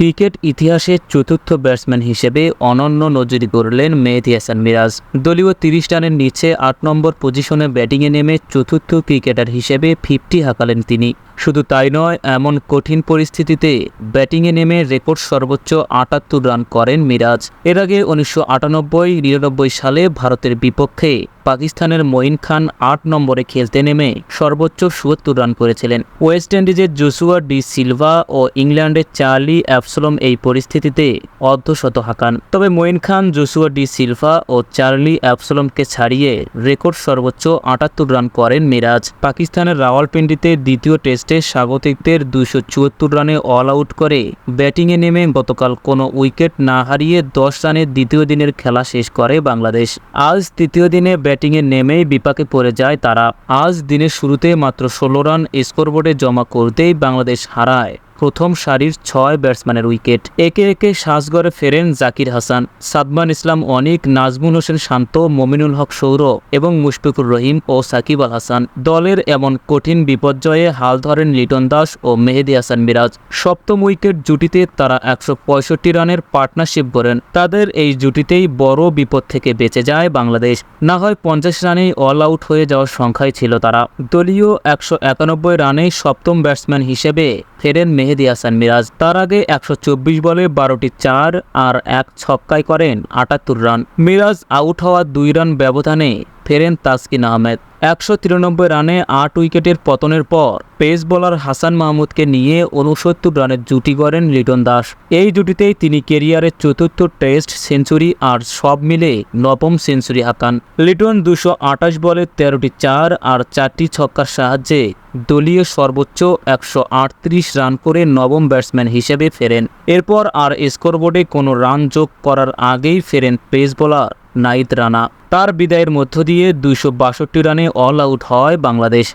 Cricket ইতিহাসে চতুর্থ batsman হিসেবে অনন্য নজরি করলেন মেহেদি হাসান মিরাজ। দলীয় তিরিশ রানের নিচে আট নম্বর পজিশনে ব্যাটিংয়ে নেমে চতুর্থ ক্রিকেটার হিসেবে ফিফটি হাঁকালেন তিনি। শুধু তাই নয়, এমন কঠিন পরিস্থিতিতে ব্যাটিংয়ে নেমে রেকর্ড সর্বোচ্চ আটাত্তর রান করেন মিরাজ। এর আগে উনিশশো আটানব্বই, নিরানব্বই সালে ভারতের বিপক্ষে পাকিস্তানের মঈন খান আট নম্বরে খেলতে নেমে সর্বোচ্চ সুয়াত্তর রান করেছিলেন। ওয়েস্ট ইন্ডিজের জোসুয়া ডি সিলভা ও ইংল্যান্ডের চার্লি অ্যাপসলম এই পরিস্থিতিতে অর্ধশত হাঁকান। তবে Moeen Khan, Joshua Da Silva ও চার্লি অ্যাপসলমকে ছাড়িয়ে রেকর্ড সর্বোচ্চ আটাত্তর রান করেন মিরাজ। পাকিস্তানের রাওয়ালপিন্ডিতে দ্বিতীয় টেস্টে স্বাগতিকদের দুশো চুয়াত্তর রানে অল আউট করে ব্যাটিংয়ে নেমে গতকাল কোনো উইকেট না হারিয়ে দশ রানের দ্বিতীয় দিনের খেলা শেষ করে বাংলাদেশ। আজ তৃতীয় দিনে ব্যাটিংয়ে নেমেই বিপাকে পড়ে যায় তারা। আজ দিনের শুরুতে মাত্র ষোলো রান স্কোরবোর্ডে জমা করতেই বাংলাদেশ হারায়। প্রথম সারির ছয় ব্যাটসম্যানের উইকেট। একে একে সাজগড়ে ফেরেন জাকির হাসান। সাদমান ইসলাম অনিক, নাজমুল হোসেন শান্ত, মমিনুল হক সৌর এবং মুশফিকুর রহিম ও সাকিব আল হাসান। দলের এমন কঠিন বিপর্যয়ে হাল ধরেন লিটন দাস ও মেহেদি হাসান মিরাজ। সপ্তম উইকেট জুটিতে তারা একশো পঁয়ষট্টি রানের পার্টনারশিপ করেন তাদের এই জুটিতেই বড় বিপদ থেকে বেঁচে যায় বাংলাদেশ। না হয় পঞ্চাশ রানেই অল আউট হয়ে যাওয়ার সংখ্যায় ছিল তারা। দলীয় একশো একানব্বই রানে সপ্তম ব্যাটসম্যান হিসেবে ফেরেন মেহেদি হাসান মিরাজ। তার আগে একশো চব্বিশ বলে বারোটি চার আর এক ছক্কায় করেন আটাত্তর রান। মিরাজ আউট হওয়া দুই রান ব্যবধানে ফেরেন তাসকিন আহমেদ। একশো তিরানব্বই রানে আট উইকেটের পতনের পর পেস বোলার হাসান মাহমুদকে নিয়ে উনসত্তর রানের জুটি গড়েন লিটন দাস। এই জুটিতেই তিনি কেরিয়ারের চতুর্থ টেস্ট সেঞ্চুরি আর সব মিলে নবম সেঞ্চুরি হাঁকান লিটন দুশো আটাশ বলে তেরোটি চার আর চারটি ছক্কার সাহায্যে দলীয় সর্বোচ্চ একশো আটত্রিশ রান করে নবম ব্যাটসম্যান হিসেবে ফেরেন। এরপর আর স্কোরবোর্ডে কোনো রান যোগ করার আগেই ফেরেন পেস বোলার নাইদ রানা। তার বিদায়ের মধ্য দিয়ে দুইশো বাষট্টি রানে অল আউট হয় বাংলাদেশ।